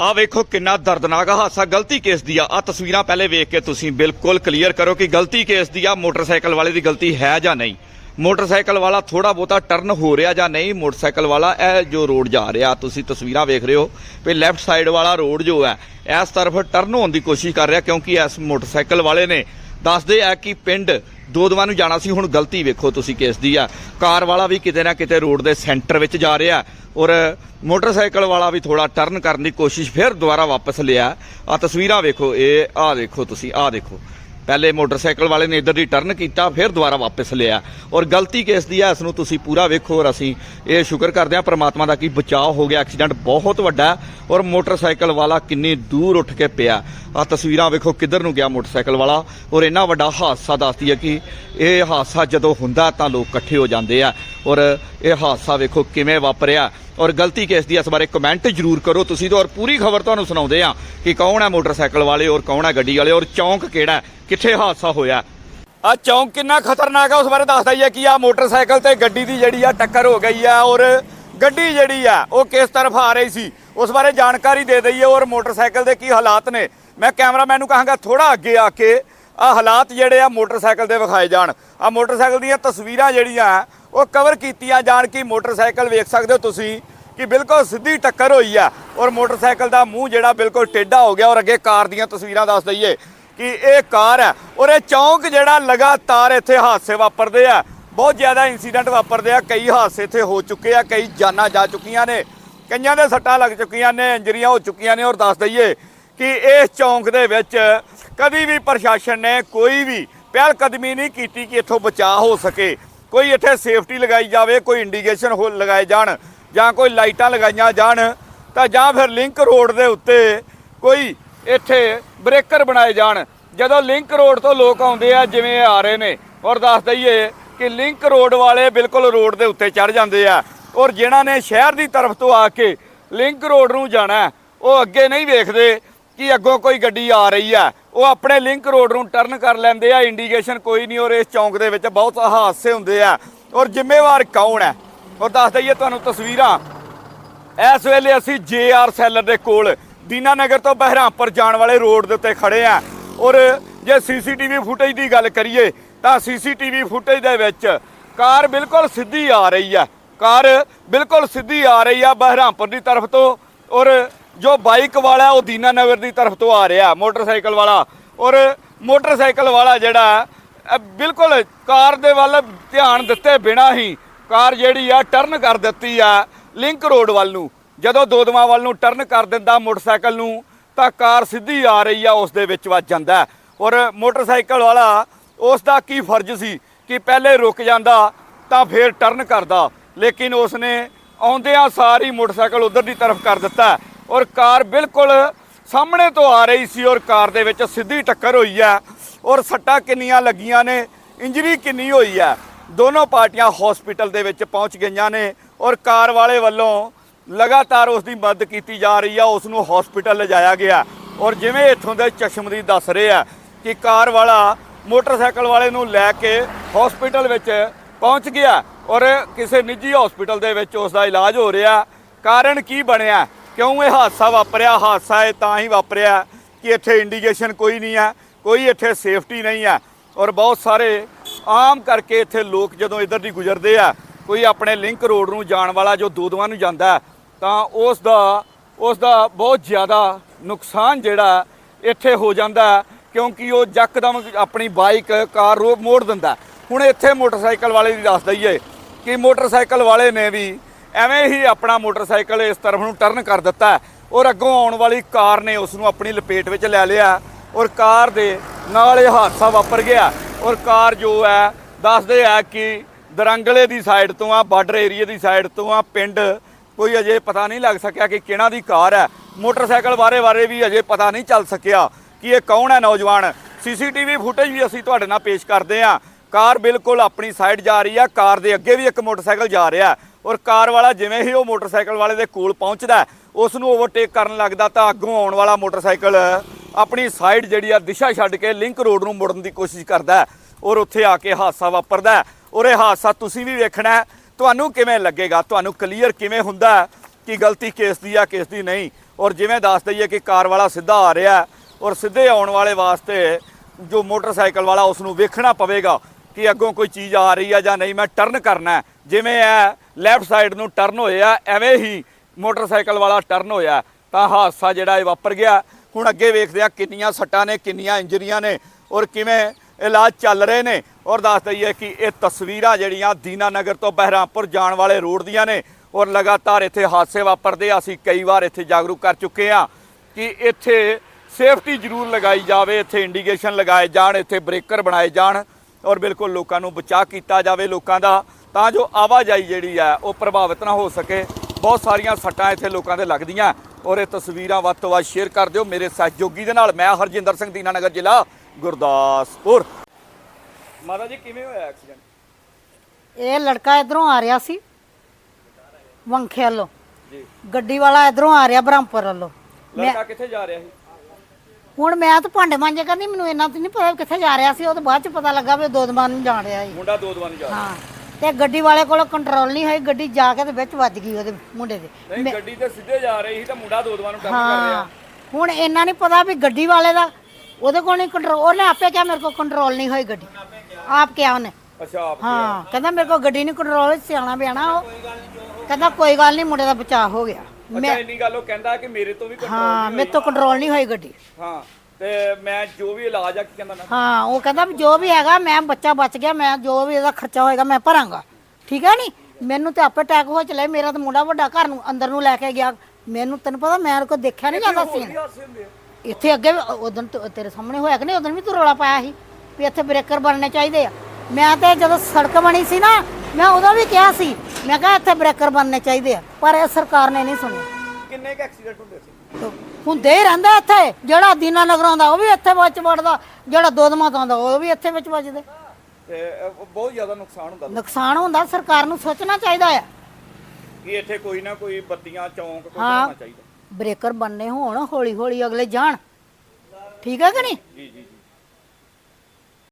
ਆ ਵੇਖੋ ਕਿੰਨਾ ਦਰਦਨਾਕ ਹਾਦਸਾ, ਗਲਤੀ ਕੇਸ ਦੀ ਆ। ਆ ਤਸਵੀਰਾਂ ਪਹਿਲੇ ਵੇਖ ਕੇ ਤੁਸੀਂ ਬਿਲਕੁਲ ਕਲੀਅਰ ਕਰੋ ਕਿ ਗਲਤੀ ਕੇਸ ਦੀ ਆ, ਮੋਟਰਸਾਈਕਲ ਵਾਲੇ ਦੀ ਗਲਤੀ ਹੈ ਜਾਂ ਨਹੀਂ। ਮੋਟਰਸਾਈਕਲ ਵਾਲਾ ਥੋੜਾ ਬਹੁਤਾ ਟਰਨ ਹੋ ਰਿਹਾ ਜਾਂ ਨਹੀਂ, ਮੋਟਰਸਾਈਕਲ ਵਾਲਾ ਇਹ ਜੋ ਰੋਡ ਜਾ ਰਿਹਾ, ਤੁਸੀਂ ਤਸਵੀਰਾਂ ਵੇਖ ਰਹੇ ਹੋ ਵੀ ਲੈਫਟ ਸਾਈਡ ਵਾਲਾ ਰੋਡ ਜੋ ਹੈ, ਇਸ ਤਰਫ ਟਰਨ ਹੋਣ ਦੀ ਕੋਸ਼ਿਸ਼ ਕਰ ਰਿਹਾ ਕਿਉਂਕਿ ਇਸ ਮੋਟਰਸਾਈਕਲ ਵਾਲੇ ਨੇ ਦੱਸਦੇ ਆ ਕਿ ਪਿੰਡ ਦੋਦਵਾ ਨੂੰ ਜਾਣਾ ਸੀ, ਹੁਣ ਗਲਤੀ ਵੇਖੋ ਤੁਸੀਂ ਕਿਸ ਦੀ ਆ। ਕਾਰ ਵਾਲਾ ਵੀ ਕਿਤੇ ਨਾ ਕਿਤੇ ਰੋਡ ਦੇ ਸੈਂਟਰ ਵਿੱਚ ਜਾ ਰਿਹਾ। ਔਰ ਮੋਟਰਸਾਈਕਲ ਵਾਲਾ ਵੀ ਥੋੜਾ ਟਰਨ ਕਰਨ ਦੀ ਕੋਸ਼ਿਸ਼ ਫਿਰ ਦੁਬਾਰਾ ਵਾਪਸ ਲਿਆ। ਆ ਤਸਵੀਰਾਂ ਵੇਖੋ, ਇਹ ਆ ਦੇਖੋ ਤੁਸੀਂ ਆ ਦੇਖੋ। ਪਹਿਲੇ ਮੋਟਰਸਾਈਕਲ ਵਾਲੇ ਨੇ ਇੱਧਰ ਦੀ ਟਰਨ ਕੀਤਾ, ਫਿਰ ਦੁਬਾਰਾ ਵਾਪਸ ਲਿਆ। ਔਰ ਗਲਤੀ ਕਿਸ ਦੀ ਹੈ ਇਸ ਨੂੰ ਤੁਸੀਂ ਪੂਰਾ ਵੇਖੋ ਔਰ ਅਸੀਂ ਇਹ ਸ਼ੁਕਰ ਕਰਦੇ ਹਾਂ ਪ੍ਰਮਾਤਮਾ ਦਾ ਕਿ ਬਚਾਅ ਹੋ ਗਿਆ ਐਕਸੀਡੈਂਟ ਬਹੁਤ ਵੱਡਾ ਔਰ ਮੋਟਰਸਾਈਕਲ ਵਾਲਾ ਕਿੰਨੀ ਦੂਰ ਉੱਠ ਕੇ ਪਿਆ। ਆ ਤਸਵੀਰਾਂ ਵੇਖੋ ਕਿੱਧਰ ਨੂੰ ਗਿਆ ਮੋਟਰਸਾਈਕਲ ਵਾਲਾ ਔਰ ਇੰਨਾ ਵੱਡਾ ਹਾਦਸਾ ਦੱਸਦੀ ਹੈ ਕਿ ਇਹ ਹਾਦਸਾ ਜਦੋਂ ਹੁੰਦਾ ਤਾਂ ਲੋਕ ਇਕੱਠੇ ਹੋ ਜਾਂਦੇ ਆ ਔਰ ਇਹ ਹਾਦਸਾ ਵੇਖੋ ਕਿਵੇਂ ਵਾਪਰਿਆ। ਔਰ ਗਲਤੀ ਕਿਸ ਦੀ ਇਸ ਬਾਰੇ ਕਮੈਂਟ ਜ਼ਰੂਰ ਕਰੋ ਤੁਸੀਂ ਤਾਂ ਔਰ ਪੂਰੀ ਖਬਰ ਤੁਹਾਨੂੰ ਸੁਣਾਉਂਦੇ ਆ ਕਿ ਕੌਣ ਹੈ ਮੋਟਰਸਾਈਕਲ ਵਾਲੇ ਔਰ ਕੌਣ ਹੈ ਗੱਡੀ ਵਾਲੇ ਔਰ ਚੌਂਕ ਕਿਹੜਾ ਕਿੱਥੇ ਹਾਦਸਾ ਹੋਇਆ ਆ ਚੌਂਕ ਕਿੰਨਾ ਖਤਰਨਾਕ ਆ ਉਸ ਬਾਰੇ ਦੱਸਦਾ ਹੀ ਹੈ ਕਿ ਆ ਮੋਟਰਸਾਈਕਲ ਤੇ ਗੱਡੀ ਦੀ ਜਿਹੜੀ ਆ ਟੱਕਰ ਹੋ ਗਈ ਆ ਔਰ ਗੱਡੀ ਜਿਹੜੀ ਆ ਉਹ ਕਿਸ ਤਰਫ ਆ ਰਹੀ ਸੀ, ਉਸ ਬਾਰੇ ਜਾਣਕਾਰੀ ਦੇ ਦਈਏ ਔਰ ਮੋਟਰਸਾਈਕਲ ਦੇ ਕੀ ਹਾਲਾਤ ਨੇ। ਮੈਂ ਕੈਮਰਾਮੈਨ ਨੂੰ ਕਹਾਂਗਾ ਥੋੜਾ ਅੱਗੇ ਆ ਕੇ ਆ ਹਾਲਾਤ ਜਿਹੜੇ ਆ ਮੋਟਰਸਾਈਕਲ ਦੇ ਵਿਖਾਏ ਜਾਣ। ਆ ਮੋਟਰਸਾਈਕਲ ਦੀਆਂ ਤਸਵੀਰਾਂ ਜਿਹੜੀਆਂ ਉਹ ਕਵਰ ਕੀਤੀਆਂ ਜਾਣ ਕਿ ਮੋਟਰਸਾਈਕਲ ਵੇਖ ਸਕਦੇ ਹੋ ਤੁਸੀਂ। ਕਿ ਬਿਲਕੁਲ ਸਿੱਧੀ ਟੱਕਰ ਹੋਈ ਆ ਔਰ ਮੋਟਰਸਾਈਕਲ ਦਾ ਮੂੰਹ ਜਿਹੜਾ ਬਿਲਕੁਲ ਟੇਢਾ ਹੋ ਗਿਆ ਔਰ ਅੱਗੇ ਕਾਰ ਦੀਆਂ ਤਸਵੀਰਾਂ ਦੱਸ ਦਈਏ ਕਿ ਇਹ ਕਾਰ ਹੈ ਔਰ ਇਹ ਚੌਂਕ ਜਿਹੜਾ ਲਗਾਤਾਰ ਇੱਥੇ ਹਾਦਸੇ ਵਾਪਰਦੇ ਆ। ਬਹੁਤ ਜ਼ਿਆਦਾ ਇਨਸੀਡੈਂਟ ਵਾਪਰਦੇ ਆ। ਕਈ ਹਾਦਸੇ ਇੱਥੇ ਹੋ ਚੁੱਕੇ ਆ, ਕਈ ਜਾਨਾਂ ਜਾ ਚੁੱਕੀਆਂ ਨੇ। ਕਈਆਂ ਦੇ ਸੱਟਾਂ ਲੱਗ ਚੁੱਕੀਆਂ ਨੇ, ਇੰਜਰੀਆਂ ਹੋ ਚੁੱਕੀਆਂ ਨੇ ਔਰ ਦੱਸ ਦਈਏ ਕਿ ਇਸ ਚੌਂਕ ਦੇ ਵਿੱਚ ਕਦੀ ਵੀ ਪ੍ਰਸ਼ਾਸਨ ਨੇ ਕੋਈ ਵੀ ਪਹਿਲ ਕਦਮੀ ਨਹੀਂ ਕੀਤੀ ਕਿ ਇੱਥੋਂ ਬਚਾਅ ਹੋ ਸਕੇ। ਕੋਈ ਇੱਥੇ ਸੇਫਟੀ ਲਗਾਈ ਜਾਵੇ, ਕੋਈ ਇੰਡੀਕੇਸ਼ਨ ਹੋ ਲਗਾਏ ਜਾਣ। ਜਾਂ ਕੋਈ ਲਾਈਟਾਂ ਲਗਾਈਆਂ ਜਾਣ, ਤਾਂ ਜਾਂ ਫਿਰ ਲਿੰਕ ਰੋਡ ਦੇ ਉੱਤੇ ਕੋਈ ਇੱਥੇ ਬ੍ਰੇਕਰ ਬਣਾਏ ਜਾਣ। ਜਦੋਂ ਲਿੰਕ ਰੋਡ ਤੋਂ ਲੋਕ ਆਉਂਦੇ ਆ, ਜਿਵੇਂ ਆ ਰਹੇ ਨੇ, ਔਰ ਦੱਸ ਦਈਏ ਕਿ ਲਿੰਕ ਰੋਡ ਵਾਲੇ ਬਿਲਕੁਲ ਰੋਡ ਦੇ ਉੱਤੇ ਚੜ ਜਾਂਦੇ ਆ, ਔਰ ਜਿਨ੍ਹਾਂ ਨੇ ਸ਼ਹਿਰ ਦੀ ਤਰਫ ਤੋਂ ਆ ਕੇ ਲਿੰਕ ਰੋਡ ਨੂੰ ਜਾਣਾ, ਉਹ ਅੱਗੇ ਨਹੀਂ ਵੇਖਦੇ ਕਿ ਅੱਗੋਂ ਕੋਈ ਗੱਡੀ ਆ ਰਹੀ ਆ। ਉਹ ਆਪਣੇ ਲਿੰਕ ਰੋਡ ਨੂੰ ਟਰਨ ਕਰ ਲੈਂਦੇ ਆ, ਇੰਡੀਕੇਸ਼ਨ ਕੋਈ ਨਹੀਂ, ਔਰ ਇਸ ਚੌਂਕ ਦੇ ਵਿੱਚ ਬਹੁਤ ਹਾਦਸੇ ਹੁੰਦੇ ਆ, ਔਰ ਜ਼ਿੰਮੇਵਾਰ ਕੌਣ ਹੈ? ਔਰ ਦੱਸ ਦਈਏ ਤੁਹਾਨੂੰ ਤਸਵੀਰਾਂ। ਇਸ ਵੇਲੇ ਅਸੀਂ ਜੇਆਰ ਸੈਲਰ ਦੇ ਕੋਲ ਦੀਨਾਨਗਰ ਤੋਂ ਬਹਿਰਾਮਪੁਰ ਜਾਣ ਵਾਲੇ ਰੋਡ ਦੇ ਉੱਤੇ ਖੜੇ ਆ। ਔਰ ਜੇ ਸੀਸੀਟੀਵੀ ਫੁਟੇਜ ਦੀ ਗੱਲ ਕਰੀਏ, ਤਾਂ ਸੀਸੀਟੀਵੀ ਫੁਟੇਜ ਦੇ ਵਿੱਚ ਕਾਰ ਬਿਲਕੁਲ ਸਿੱਧੀ ਆ ਰਹੀ ਆ। ਕਾਰ ਬਿਲਕੁਲ ਸਿੱਧੀ ਆ ਰਹੀ ਆ ਬਹਿਰਾਮਪੁਰ ਦੀ ਤਰਫ ਤੋਂ। ਔਰ ਜੋ ਬਾਈਕ ਵਾਲਾ, ਉਹ ਦੀਨਾਨਗਰ ਦੀ ਤਰਫ ਤੋਂ ਆ ਰਿਹਾ, ਮੋਟਰਸਾਈਕਲ ਵਾਲਾ। ਔਰ ਮੋਟਰਸਾਈਕਲ ਵਾਲਾ ਜਿਹੜਾ ਬਿਲਕੁਲ ਕਾਰ ਦੇ ਵੱਲ ਧਿਆਨ ਦਿੱਤੇ ਬਿਨਾ ਹੀ ਕਾਰ ਜਿਹੜੀ ਆ ਟਰਨ ਕਰ ਦਿੱਤੀ ਆ ਲਿੰਕ ਰੋਡ ਵੱਲ ਨੂੰ। ਜਦੋਂ ਦੋਦਵਾ ਵੱਲ ਨੂੰ ਟਰਨ ਕਰ ਦਿੰਦਾ ਮੋਟਰਸਾਈਕਲ ਨੂੰ, ਤਾਂ ਕਾਰ ਸਿੱਧੀ ਆ ਰਹੀ ਆ, ਉਸ ਦੇ ਵਿੱਚ ਵੱਜ ਜਾਂਦਾ। ਔਰ ਮੋਟਰਸਾਈਕਲ ਵਾਲਾ, ਉਸ ਦਾ ਕੀ ਫਰਜ਼ ਸੀ ਕਿ ਪਹਿਲੇ ਰੁਕ ਜਾਂਦਾ, ਤਾਂ ਫੇਰ ਟਰਨ ਕਰਦਾ। ਲੇਕਿਨ ਉਸ ਨੇ ਆਉਂਦਿਆਂ ਸਾਰੀ ਮੋਟਰਸਾਈਕਲ ਉਧਰ ਦੀ ਤਰਫ ਕਰ ਦਿੱਤਾ। ਔਰ ਕਾਰ ਬਿਲਕੁਲ ਸਾਹਮਣੇ ਤੋਂ ਆ ਰਹੀ ਸੀ, ਔਰ ਕਾਰ ਦੇ ਵਿੱਚ ਸਿੱਧੀ ਟੱਕਰ ਹੋਈ ਹੈ ਔਰ ਸੱਟਾਂ ਕਿੰਨੀਆਂ ਲੱਗੀਆਂ ਨੇ, ਇੰਜਰੀ ਕਿੰਨੀ ਹੋਈ ਹੈ ਦੋਨੋਂ ਪਾਰਟੀਆਂ ਹਸਪੀਟਲ ਦੇ ਵਿੱਚ ਪਹੁੰਚ ਗਈਆਂ ਨੇ ਔਰ ਕਾਰ ਵਾਲੇ ਵੱਲੋਂ ਲਗਾਤਾਰ ਉਸ ਦੀ ਮਦਦ ਕੀਤੀ ਜਾ ਰਹੀ ਆ, ਉਸ ਨੂੰ ਹਸਪੀਟਲ ਲਿਜਾਇਆ ਗਿਆ। ਔਰ ਜਿਵੇਂ ਇੱਥੋਂ ਦੇ ਚਸ਼ਮਦੀਦ ਦੱਸ ਰਹੇ ਆ ਕਿ ਕਾਰ ਵਾਲਾ ਮੋਟਰਸਾਈਕਲ ਵਾਲੇ ਨੂੰ ਲੈ ਕੇ ਹਸਪੀਟਲ ਵਿੱਚ ਪਹੁੰਚ ਗਿਆ ਔਰ ਕਿਸੇ ਨਿੱਜੀ ਹਸਪੀਟਲ ਦੇ ਵਿੱਚ ਉਸ ਦਾ ਇਲਾਜ ਹੋ ਰਿਹਾ। ਕਾਰਨ ਕੀ ਬਣਿਆ? ਕਿਉਂ ਇਹ ਹਾਦਸਾ ਵਾਪਰਿਆ? ਹਾਦਸਾ ਇਹ ਤਾਂ ਹੀ ਵਾਪਰਿਆ ਕਿ ਇੱਥੇ ਇੰਡੀਕੇਸ਼ਨ ਕੋਈ ਨਹੀਂ ਹੈ ਕੋਈ ਇੱਥੇ ਸੇਫਟੀ ਨਹੀਂ ਹੈ ਔਰ ਬਹੁਤ ਸਾਰੇ ਆਮ ਕਰਕੇ ਇੱਥੇ ਲੋਕ ਜਦੋਂ ਇੱਧਰ ਦੀ ਗੁਜ਼ਰਦੇ ਆ, ਕੋਈ ਆਪਣੇ ਲਿੰਕ ਰੋਡ ਨੂੰ ਜਾਣ ਵਾਲਾ ਜੋ ਦੋਦਵਾਂ ਨੂੰ ਜਾਂਦਾ, ਤਾਂ ਉਸ ਦਾ ਉਸ ਦਾ ਬਹੁਤ ਜ਼ਿਆਦਾ ਨੁਕਸਾਨ ਜਿਹੜਾ ਇੱਥੇ ਹੋ ਜਾਂਦਾ, ਕਿਉਂਕਿ ਉਹ ਯਕਦਮ ਆਪਣੀ ਬਾਈਕ, ਕਾਰ ਰੋ, ਮੋੜ ਦਿੰਦਾ। ਹੁਣ ਇੱਥੇ ਮੋਟਰਸਾਈਕਲ ਵਾਲੇ ਦੀ ਦੱਸ ਦਈਏ ਕਿ ਮੋਟਰਸਾਈਕਲ ਵਾਲੇ ਨੇ ਵੀ ਐਵੇਂ ਹੀ ਆਪਣਾ ਮੋਟਰਸਾਈਕਲ ਇਸ ਤਰਫ ਨੂੰ ਟਰਨ ਕਰ ਦਿੱਤਾ। ਔਰ ਅੱਗੋਂ ਆਉਣ ਵਾਲੀ ਕਾਰ ਨੇ ਉਸ ਨੂੰ ਆਪਣੀ ਲਪੇਟ ਵਿੱਚ ਲੈ ਲਿਆ ਔਰ ਕਾਰ ਦੇ ਨਾਲ ਇਹ ਹਾਦਸਾ ਵਾਪਰ ਗਿਆ। ਔਰ ਕਾਰ ਜੋ ਹੈ, ਦੱਸਦੇ ਆ ਕਿ ਦਰੰਗਲੇ ਦੀ ਸਾਈਡ ਤੋਂ ਆ ਬਾਰਡਰ ਏਰੀਆ ਦੀ ਸਾਈਡ ਤੋਂ ਆ, ਪਿੰਡ ਕੋਈ ਅਜੇ ਪਤਾ ਨਹੀਂ ਲੱਗ ਸਕਿਆ ਕਿ ਕਿਹਨਾਂ ਦੀ ਕਾਰ ਹੈ। ਮੋਟਰਸਾਈਕਲ ਬਾਰੇ ਬਾਰੇ ਵੀ ਅਜੇ ਪਤਾ ਨਹੀਂ ਚੱਲ ਸਕਿਆ ਕਿ ਇਹ ਕੌਣ ਹੈ ਨੌਜਵਾਨ। ਸੀਸੀਟੀਵੀ ਫੁਟੇਜ ਵੀ ਅਸੀਂ ਤੁਹਾਡੇ ਨਾਲ ਪੇਸ਼ ਕਰਦੇ ਹਾਂ। ਕਾਰ ਬਿਲਕੁਲ ਆਪਣੀ ਸਾਈਡ ਜਾ ਰਹੀ ਆ ਕਾਰ ਦੇ ਅੱਗੇ ਵੀ ਇੱਕ ਮੋਟਰਸਾਈਕਲ ਜਾ ਰਿਹਾ ਔਰ ਕਾਰ ਵਾਲਾ ਜਿਵੇਂ ਹੀ ਉਹ ਮੋਟਰਸਾਈਕਲ ਵਾਲੇ ਦੇ ਕੋਲ ਪਹੁੰਚਦਾ ਉਸ ਨੂੰ ਓਵਰਟੇਕ ਕਰਨ ਲੱਗਦਾ ਤਾਂ ਅੱਗੋਂ ਆਉਣ ਵਾਲਾ ਮੋਟਰਸਾਈਕਲ ਆਪਣੀ ਸਾਈਡ ਜਿਹੜੀ ਆ ਦਿਸ਼ਾ ਛੱਡ ਕੇ ਲਿੰਕ ਰੋਡ ਨੂੰ ਮੁੜਨ ਦੀ ਕੋਸ਼ਿਸ਼ ਕਰਦਾ ਔਰ ਉੱਥੇ ਆ ਕੇ ਹਾਦਸਾ ਵਾਪਰਦਾ ਔਰ ਇਹ ਹਾਦਸਾ ਤੁਸੀਂ ਵੀ ਵੇਖਣਾ ਤੁਹਾਨੂੰ ਕਿਵੇਂ ਲੱਗੇਗਾ? ਤੁਹਾਨੂੰ ਕਲੀਅਰ ਕਿਵੇਂ ਹੁੰਦਾ ਕਿ ਗਲਤੀ ਕਿਸ ਦੀ ਆ, ਕਿਸ ਦੀ ਨਹੀਂ? ਔਰ ਜਿਵੇਂ ਦੱਸ ਦਈਏ ਕਿ ਕਾਰ ਵਾਲਾ ਸਿੱਧਾ ਆ ਰਿਹਾ ਔਰ ਸਿੱਧੇ ਆਉਣ ਵਾਲੇ ਵਾਸਤੇ ਜੋ ਮੋਟਰਸਾਈਕਲ ਵਾਲਾ ਉਸ ਨੂੰ ਵੇਖਣਾ ਪਵੇਗਾ ਕਿ ਅੱਗੋਂ ਕੋਈ ਚੀਜ਼ ਆ ਰਹੀ ਹੈ ਜਾਂ ਨਹੀਂ, ਮੈਂ ਟਰਨ ਕਰਨਾ ਜਿਵੇਂ ਇਹ ਲੈਫਟ ਸਾਈਡ ਨੂੰ ਟਰਨ ਹੋਇਆ, ਐਵੇਂ ਹੀ ਮੋਟਰਸਾਈਕਲ ਵਾਲਾ ਟਰਨ ਹੋਇਆ ਤਾਂ ਹਾਦਸਾ ਜਿਹੜਾ ਇਹ ਵਾਪਰ ਗਿਆ। ਹੁਣ ਅੱਗੇ ਵੇਖਦੇ ਆ ਕਿੰਨੀਆਂ ਸੱਟਾਂ ਨੇ, ਕਿੰਨੀਆਂ ਇੰਜਰੀਆਂ ਨੇ ਔਰ ਕਿਵੇਂ ਇਲਾਜ ਚੱਲ ਰਹੇ ਨੇ ਔਰ ਦੱਸ ਦਈਏ ਕਿ ਇਹ ਤਸਵੀਰਾਂ ਜਿਹੜੀਆਂ ਦੀਨਾਨਗਰ ਤੋਂ ਬਹਿਰਾਮਪੁਰ ਜਾਣ ਵਾਲੇ ਰੋਡ ਦੀਆਂ ਨੇ ਔਰ ਲਗਾਤਾਰ ਇੱਥੇ ਹਾਦਸੇ ਵਾਪਰਦੇ ਆ, ਅਸੀਂ ਕਈ ਵਾਰ ਇੱਥੇ ਜਾਗਰੂਕ ਕਰ ਚੁੱਕੇ ਆ ਕਿ ਇੱਥੇ ਸੇਫਟੀ ਜ਼ਰੂਰ ਲਗਾਈ ਜਾਵੇ, ਇੱਥੇ ਇੰਡੀਕੇਸ਼ਨ ਲਗਾਏ ਜਾਣ, ਇੱਥੇ ਬ੍ਰੇਕਰ ਬਣਾਏ ਜਾਣ ਔਰ ਬਿਲਕੁਲ ਲੋਕਾਂ ਨੂੰ ਬਚਾਅ ਕੀਤਾ ਜਾਵੇ ਲੋਕਾਂ ਦਾ, ਤਾਂ ਜੋ ਆਵਾਜਾਈ ਜਿਹੜੀ ਹੈ ਉਹ ਪ੍ਰਭਾਵਿਤ ਨਾ ਹੋ ਸਕੇ। ਬਹੁਤ ਸਾਰੀਆਂ ਸੱਟਾਂ ਇੱਥੇ ਲੋਕਾਂ ਦੇ ਲੱਗਦੀਆਂ। ਔਰ ਇਹ ਤਸਵੀਰਾਂ ਵੱਧ ਤੋਂ ਵੱਧ ਸ਼ੇਅਰ ਕਰ ਦਿਓ ਮੇਰੇ ਸਹਿਯੋਗੀ ਦੇ ਨਾਲ। ਮੈਂ ਹਰਜਿੰਦਰ ਸਿੰਘ ਦੀਨਾਨਗਰ ਜ਼ਿਲ੍ਹਾ ਗੁਰਦਾਸਪੁਰ। ਮਾਤਾ ਜੀ ਕਿਵੇਂ ਹੋਇਆ ਐਕਸੀਡੈਂਟ ਇਹ ਲੜਕਾ ਇਧਰੋਂ ਆ ਰਿਹਾ ਸੀ ਵੰਖੇ ਵੱਲੋਂ। ਜੀ। ਗੱਡੀ ਵਾਲਾ ਇਧਰੋਂ ਆ ਰਿਹਾ ਬ੍ਰਹਮਪੁਰ ਵੱਲੋਂ। ਲੜਕਾ ਕਿੱਥੇ ਜਾ ਰਿਹਾ ਸੀ? ਹੁਣ ਮੈਂ ਤਾਂ ਭਾਂਡੇ ਮਾਂਜੇ ਕਹਿੰਦੀ ਮੈਨੂੰ ਇੰਨਾ ਤਾਂ ਨਹੀਂ ਪਤਾ ਕਿੱਥੇ ਜਾ ਰਿਹਾ ਸੀ ਉਹ ਤਾਂ ਬਾਅਦ ਚ ਪਤਾ ਲੱਗਾ ਵੀ ਦੋਦਮਾਨ ਨੂੰ ਜਾ ਰਿਹਾ ਸੀ। ਮੁੰਡਾ ਦੋ ਦਵਾਨ ਜਾ ਰਿਹਾ ਹਾਂ। ਤੇ ਗੱਡੀ ਵਾਲੇ ਕੋਲ ਕੰਟਰੋਲ ਨਹੀਂ ਹੋਈ ਗੱਡੀ ਜਾ ਕੇ ਤੇ ਵਿੱਚ ਵੱਜ ਗਈ ਉਹਦੇ ਮੁੰਡੇ ਦੇ। ਨਹੀਂ ਗੱਡੀ ਤੇ ਸਿੱਧੇ ਜਾ ਰਹੀ ਸੀ ਤਾਂ ਮੁੰਡਾ ਦੋ ਦਵਾਨ ਨੂੰ ਟੱਕਰ ਕਰ ਹਾਂ ਰਿਹਾ। ਹੁਣ ਇੰਨਾ ਨਹੀਂ ਪਤਾ ਵੀ ਗੱਡੀ ਵਾਲੇ ਦਾ ਉਹਦੇ ਕੋਲ ਨਹੀਂ ਕੰਟਰੋਲ ਉਹਨੇ ਆਪੇ ਕਿਹਾ ਮੇਰੇ ਕੋਲ ਕੰਟਰੋਲ ਨਹੀਂ ਹੋਈ ਗੱਡੀ। ਆਪ ਕਿਹਾ ਉਹਨੇ। ਅੱਛਾ ਆਪ ਹਾਂ ਕਹਿੰਦਾ ਮੇਰੇ ਕੋਲ ਗੱਡੀ ਨਹੀਂ ਕੰਟਰੋਲ ਸਿਆਣਾ ਬਿਆਣਾ ਉਹ। ਕਹਿੰਦਾ ਕੋਈ ਗੱਲ ਨਹੀਂ ਮੁੰਡੇ ਦਾ ਬਚਾਅ ਹੋ ਗਿਆ। ਅੱਛਾ ਇੰਨੀ ਗੱਲ ਉਹ ਕਹਿੰਦਾ ਕਿ ਮੇਰੇ ਤੋਂ ਵੀ ਕੰਟਰੋਲ ਹਾਂ ਮੇਰੇ ਤੋਂ ਕੰਟਰੋਲ ਨਹੀਂ ਹੋਈ ਗੱਡੀ। ਹਾਂ। ਤੇ ਮੈਂ ਜੋ ਵੀ ਇਲਾਜ ਆ ਕੀ ਕਹਿੰਦਾ ਮੈਂ? ਹਾਂ ਉਹ ਕਹਿੰਦਾ ਵੀ ਜੋ ਵੀ ਹੈਗਾ ਮੈਂ ਬੱਚਾ ਬਚ ਗਿਆ ਮੈਂ ਜੋ ਵੀ ਇਹਦਾ ਖਰਚਾ ਹੋਏਗਾ ਮੈਂ ਭਰਾਂਗਾ। ਠੀਕ ਹੈ ਨਹੀਂ? ਮੈਨੂੰ ਤੇ ਆਪੇ ਅਟੈਕ ਹੋ ਚਲੇ ਮੇਰਾ ਤਾਂ ਮੁੰਡਾ ਵੱਡਾ ਘਰ ਨੂੰ ਅੰਦਰ ਨੂੰ ਲੈ ਕੇ ਗਿਆ। ਮੈਨੂੰ ਤੈਨੂੰ ਪਤਾ ਮੈਂ ਕੋ ਦੇਖਿਆ ਨਹੀਂ ਜਾਂਦਾ ਸੀ। ਇੱਥੇ ਅੱਗੇ ਉਦੋਂ ਤੇਰੇ ਸਾਹਮਣੇ ਹੋਇਆ ਕਿ ਨਹੀਂ? ਉਦੋਂ ਵੀ ਤੂੰ ਰੌਲਾ ਪਾਇਆ ਸੀ ਵੀ ਇੱਥੇ ਬ੍ਰੇਕਰ ਬਣਨੇ ਚਾਹੀਦੇ ਆ। ਮੈਂ ਤੇ ਜਦੋਂ ਸੜਕ ਬਣੀ ਸੀ ਨਾ ਮੈਂ ਉਦੋਂ ਵੀ ਕਿਹਾ ਸੀ ਮੈਂ ਕਿਹਾ ਇੱਥੇ ਬ੍ਰੇਕਰ ਬਣਨੇ ਚਾਹੀਦੇ ਆ ਪਰ ਇਹ ਸਰਕਾਰ ਨੇ ਨਹੀਂ ਸੁਣਿਆ। ਕਿੰਨੇ ਕ ਐਕਸੀਡੈਂਟ ਹੁੰਦੇ ਸੀ? ਹੁੰਦੇ ਹੀ ਰਹਿੰਦਾ ਇੱਥੇ ਜਿਹੜਾ ਦੀਨਾ ਨਗਰ ਆਉਂਦਾ ਉਹ ਵੀ ਇੱਥੇ ਵਿੱਚ ਵੜਦਾ ਜਿਹੜਾ ਦੋਦਮਾ ਆਉਂਦਾ ਉਹ ਵੀ ਇੱਥੇ ਵਿੱਚ ਵੱਜਦੇ। ਤੇ ਅਹ, ਬਹੁਤ ਜ਼ਿਆਦਾ ਨੁਕਸਾਨ ਹੁੰਦਾ। ਨੁਕਸਾਨ ਹੁੰਦਾ ਸਰਕਾਰ ਨੂੰ ਸੋਚਣਾ ਚਾਹੀਦਾ ਆ। ਕਿ ਇੱਥੇ ਕੋਈ ਨਾ ਕੋਈ ਬੱਤੀਆਂ ਚੌਂਕ ਕੋਈ ਹਾਂ। ਚਾਹੀਦਾ। ਬ੍ਰੇਕਰ ਬਣਨੇ ਹੋਣ ਹੌਲੀ ਹੌਲੀ ਅਗਲੇ ਜਾਣ। ਠੀਕ ਹੈ ਕਿ ਨਹੀਂ? ਜੀ ਜੀ।